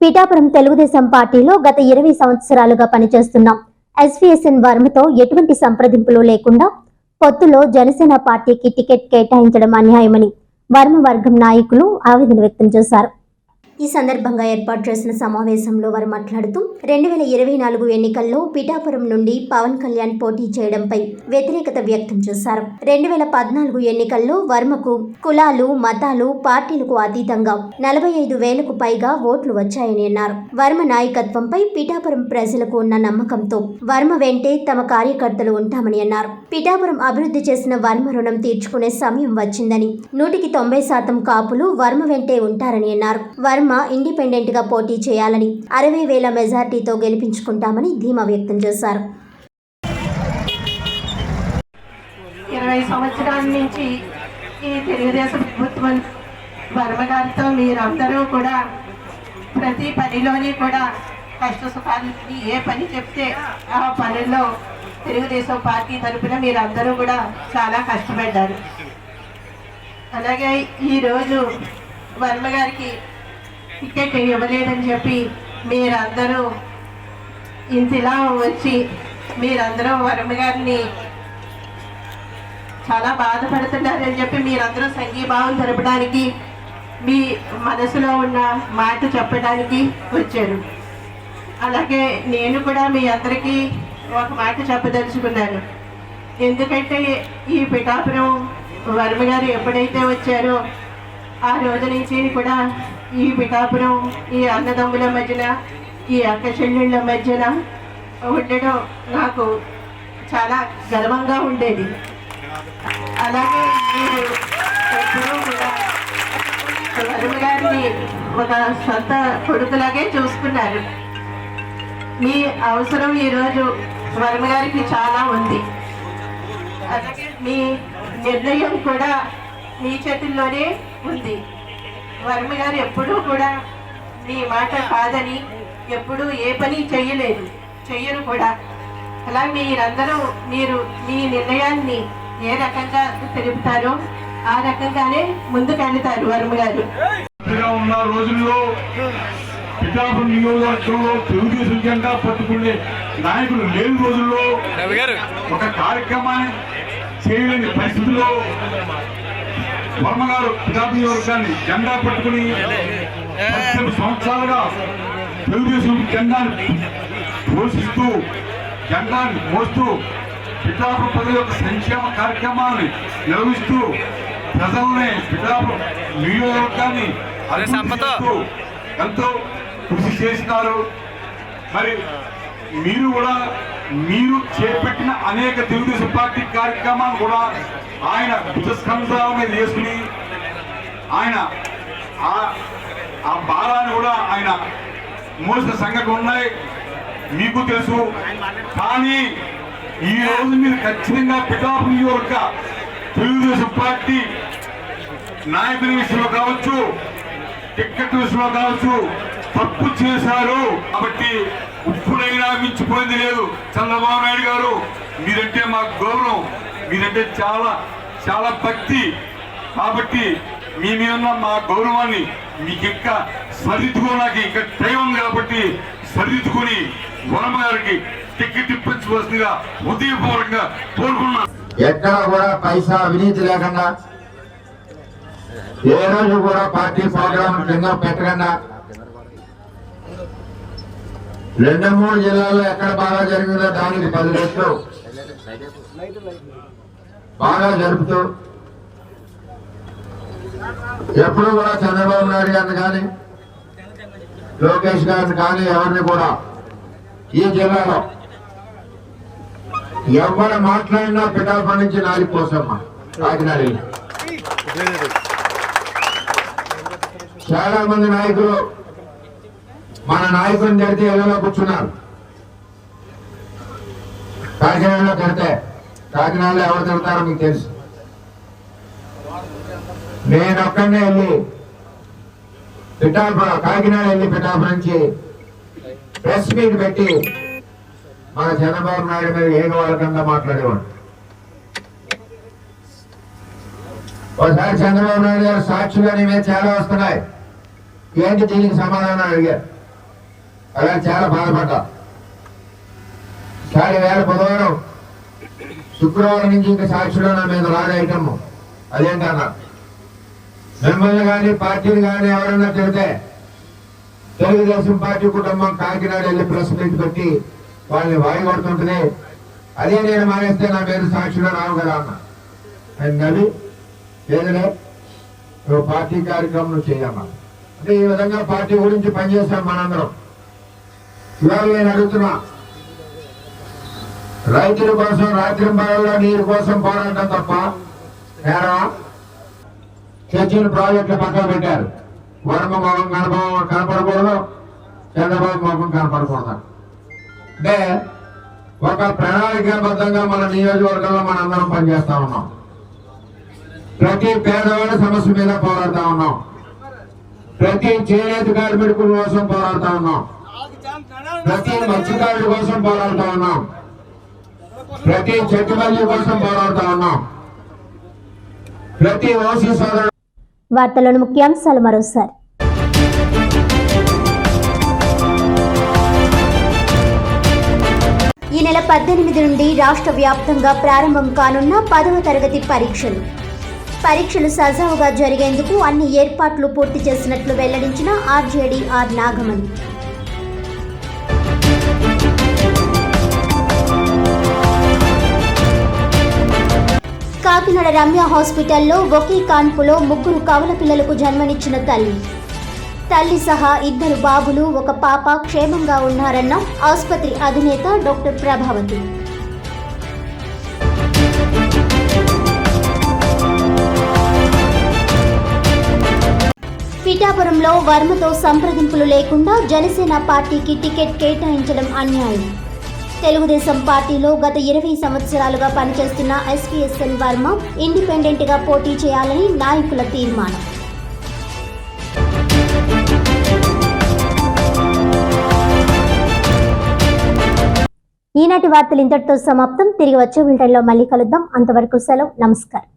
పిఠాపురం తెలుగుదేశం పార్టీలో గత ఇరవై సంవత్సరాలుగా పనిచేస్తున్నాం. ఎస్వీఎస్ఎన్ వర్మతో ఎటువంటి సంప్రదింపులు లేకుండా పొత్తులో జనసేన పార్టీకి టికెట్ కేటాయించడం అన్యాయమని వర్మ వర్గం నాయకులు ఆవేదన వ్యక్తం చేశారు. ఈ సందర్భంగా ఏర్పాటు చేసిన సమావేశంలో వారు మాట్లాడుతూ రెండు వేల ఇరవై నాలుగు ఎన్నికల్లో పిఠాపురం నుండి పవన్ కళ్యాణ్ పోటీ చేయడంపై వ్యతిరేకత వ్యక్తం చేశారు. రెండు వేల పద్నాలుగు ఎన్నికల్లో వర్మకు కులాలు మతాలు పార్టీలకు అతీతంగా నలభై ఐదు వేలకు పైగా ఓట్లు వచ్చాయని అన్నారు. వర్మ నాయకత్వంపై పిఠాపురం ప్రజలకు ఉన్న నమ్మకంతో వర్మ వెంటే తమ కార్యకర్తలు ఉంటామని అన్నారు. పిఠాపురం అభివృద్ధి చేసిన వర్మ రుణం తీర్చుకునే సమయం వచ్చిందని నూటికి తొంభై శాతం కాపులు వర్మ వెంటే ఉంటారని అన్నారు. వర్మ ఇండిపెండెంట్గా పోటీ చేయాలని అరవై వేల మెజార్టీతో గెలిపించుకుంటామని ధీమా వ్యక్తం చేశారు. ఇరవై సంవత్సరాల నుంచి ఈ తెలుగుదేశం ప్రభుత్వం వర్మ గారితో మీరందరూ కూడా ప్రతి పనిలోని కూడా కష్ట సుఖాలని ఏ పని చెప్తే ఆ పనుల్లో తెలుగుదేశం పార్టీ తరపున మీరందరూ కూడా చాలా కష్టపడ్డారు. అలాగే ఈరోజు వర్మ గారికి టికెట్ ఇవ్వలేదని చెప్పి మీరందరూ ఇంతలా వచ్చి మీరందరూ వర్మ గారిని చాలా బాధపడుతున్నారని చెప్పి మీరందరూ సంఘీభావం జరపడానికి మీ మనసులో ఉన్న మాట చెప్పడానికి వచ్చారు. అలాగే నేను కూడా మీ అందరికీ ఒక మాట చెప్పదలుచుకున్నాను. ఎందుకంటే ఈ పిఠాపురం వర్మ గారు ఎప్పుడైతే వచ్చారో ఆ రోజు నుంచి కూడా ఈ పిఠాపురం ఈ అన్నదమ్ముల మధ్యన ఈ అక్క చెల్లెళ్ళ మధ్యన ఉండడం నాకు చాలా గర్వంగా ఉండేది. అలాగే మీరు ఎప్పుడూ కూడా గారిని ఒక సొంత కొడుకులాగే చూసుకున్నారు. మీ అవసరం ఈరోజు వరుణ్ గారికి చాలా ఉంది. అలాగే మీ నిర్ణయం కూడా మీ చేతుల్లోనే ఉంది వర్మ గారు ఎప్పుడూ కూడా మీ మాట కాదని ఎప్పుడూ ఏ పని చెయ్యలేదు చెయ్యరు కూడా. అలా మీరందరూ మీరు మీ నిర్ణయాన్ని ఏ రకంగా తెలుపుతారో ఆ రకంగానే ముందుకు వెళ్తారు వర్మ గారు. ఉన్న రోజుల్లో పిఠాపురం నియోజకవర్గంలో తెలుగుదేశం జెండా పట్టుకునే నాయకులు లేని రోజుల్లో ఒక కార్యక్రమాన్ని చేయలేని పరిస్థితుల్లో వర్మ గారు పిఠాపురం నియోజకవర్గాన్ని జెండా పట్టుకుని పద్దెనిమిది సంవత్సరాలుగా తెలుగుదేశం జెండాను పోషిస్తూ జెండాన్ని మోస్తూ పిఠాపురం ప్రజల యొక్క సంక్షేమ కార్యక్రమాన్ని నిర్వహిస్తూ ప్రజల్ని పిఠాపురం నియోజకవర్గాన్ని ఎంతో కృషి చేసినారు. మరి మీరు కూడా మీరు చేపట్టిన అనేక తెలుగుదేశం పార్టీ కార్యక్రమాలు కూడా ఆయన భుజస్కంధాల మీద చేసుకుని ఆయన ఆ- ఆ భారాన్ని కూడా ఆయన మోసిన సంఘటనలు ఉన్నాయి. మీకు తెలుసు. కానీ ఈ రోజు మీరు ఖచ్చితంగా పిఠాపు నియోజక తెలుగుదేశం పార్టీ నాయకుల విషయంలో కావచ్చు టిక్కెట్ విషయంలో కావచ్చు తప్పు చేశారు. కాబట్టి ఉప్పునైనా మించిపోయింది లేదు. చంద్రబాబు నాయుడు గారు మీరంటే మాకు గౌరవం మీరంటే చాలా చాలా భక్తి. కాబట్టి మీ మీద మా గౌరవాన్ని మీకు ఇంకా సరిదిద్దుకోవడానికి ఇంకా టైం ఉంది కాబట్టి సరిదిద్దుకుని వరమ గారికి టికెట్ ఇప్పించవలసిందిగా ఉదయపూర్వకంగా కోరుకున్నా ఎక్కడ కూడా పైసా అవినీతి లేకుండా ఏ రోజు కూడా పార్టీ ప్రోగ్రాం కింద పెట్టకుండా రెండు మూడు జిల్లాల్లో ఎక్కడ బాగా జరిగిందో దానికి పది రెట్లు. బాగా జరుపుతూ ఎప్పుడు కూడా చంద్రబాబు నాయుడు గారిని కానీ లోకేష్ గారిని కానీ ఎవరిని కూడా ఈ జిల్లాలో ఎవరు మాట్లాడినా పిఠాపురం పండించి నాలిపోసమ్మా కాకినాడ చాలా మంది నాయకులు మన నాయకుడిని కడితే ఇళ్ళలో కూర్చున్నారు? కాకినాడలో కడితే కాకినాడలో ఎవరు తిడతారో మీకు తెలుసు. నేను ఒక్కడనే వెళ్ళి పిఠాపురం కాకినాడ వెళ్ళి పిఠాపురం నుంచి ప్రెస్ మీట్ పెట్టి మన చంద్రబాబు నాయుడు మీద ఏకవాలకంగా మాట్లాడేవాడు. ఒకసారి చంద్రబాబు నాయుడు గారు సాక్షిగా నీ మీద చాలా వస్తున్నాయి. ఏంటి దీనికి సమాధానం అడిగారు? అలా చాలా బాధపడ్డా. కానీ వేళ బుధవారం శుక్రవారం నుంచి ఇంకా సాక్షిలో నా మీద రాడు ఐటమ్. అదేంటన్నా? మిమ్మల్ని కానీ పార్టీని కానీ ఎవరైనా తిడితే తెలుగుదేశం పార్టీ కుటుంబం కాకినాడ వెళ్ళి ప్రెస్ మీట్ పెట్టి వాళ్ళని వాయి కొడుతుంటుంది అదే నేను మానేస్తే నా మీద సాక్షిలో రావు కదా అన్న. ఆయన నవ్వి ఏదలే నువ్వు పార్టీ కార్యక్రమం చేయమ్మా అంటే ఈ విధంగా పార్టీ గురించి పనిచేస్తాం మనందరం. ఇవాళ నేను అడుగుతున్నా. రైతుల కోసం రాత్రి బాగా నీరు కోసం పోరాటం తప్ప నేరా? చర్చిల ప్రాజెక్టులు పక్కన పెట్టారు. వర్మ మొహం కనప కనపడకూడదు. చంద్రబాబు మొహం కనపడకూడదు. అంటే ఒక ప్రణాళికాబద్ధంగా మన నియోజకవర్గంలో మన అందరం పనిచేస్తా ఉన్నాం. ప్రతి పేదవాడి సమస్య మీద పోరాడుతా ఉన్నాం. ప్రతి చేనేత కార్మికుల కోసం పోరాడుతా ఉన్నాం. ప్రతి మత్స్యకారుల కోసం పోరాడుతా ఉన్నాం. ప్రతి చెట్టుబల్లి కోసం పోరాడుతా ఉన్నాం. ప్రతి ఓసీ సోదరుడు వార్తలను ముఖ్యాంశాలు మరోసారి. ఈ నెల పద్దెనిమిది నుండి రాష్ట్ర వ్యాప్తంగా ప్రారంభం కానున్న పదవ తరగతి పరీక్షలు. పరీక్షలు సజావుగా జరిగేందుకు అన్ని ఏర్పాట్లు పూర్తి చేసినట్లు వెల్లడించిన ఆర్జేడీ ఆర్ నాగమణి. కాకినాడ రమ్య హాస్పిటల్లో ఒకే కాన్పులో ముగ్గురు కవల పిల్లలకు జన్మనిచ్చిన తల్లి. తల్లి సహా ఇద్దరు బాబులు ఒక పాప క్షేమంగా ఉన్నారన్న ఆసుపత్రి అధినేత డాక్టర్ ప్రభావతి. పిఠాపురంలో వర్మతో సంప్రదింపులు లేకుండా జనసేన పార్టీకి టికెట్ కేటాయించడం అన్యాయం. తెలుగుదేశం పార్టీలో గత ఇరవై సంవత్సరాలుగా పనిచేస్తున్న ఎస్పీఎస్ఎన్ వర్మ ఇండిపెండెంట్గా పోటీ చేయాలని నాయకుల తీర్మానం. ఈనాటి వార్తలు ఇంతటితో సమాప్తం. తిరిగి వచ్చే బులెటిన్లో మళ్ళీ కలుద్దాం. అంతవరకు సెలవు. నమస్కారం.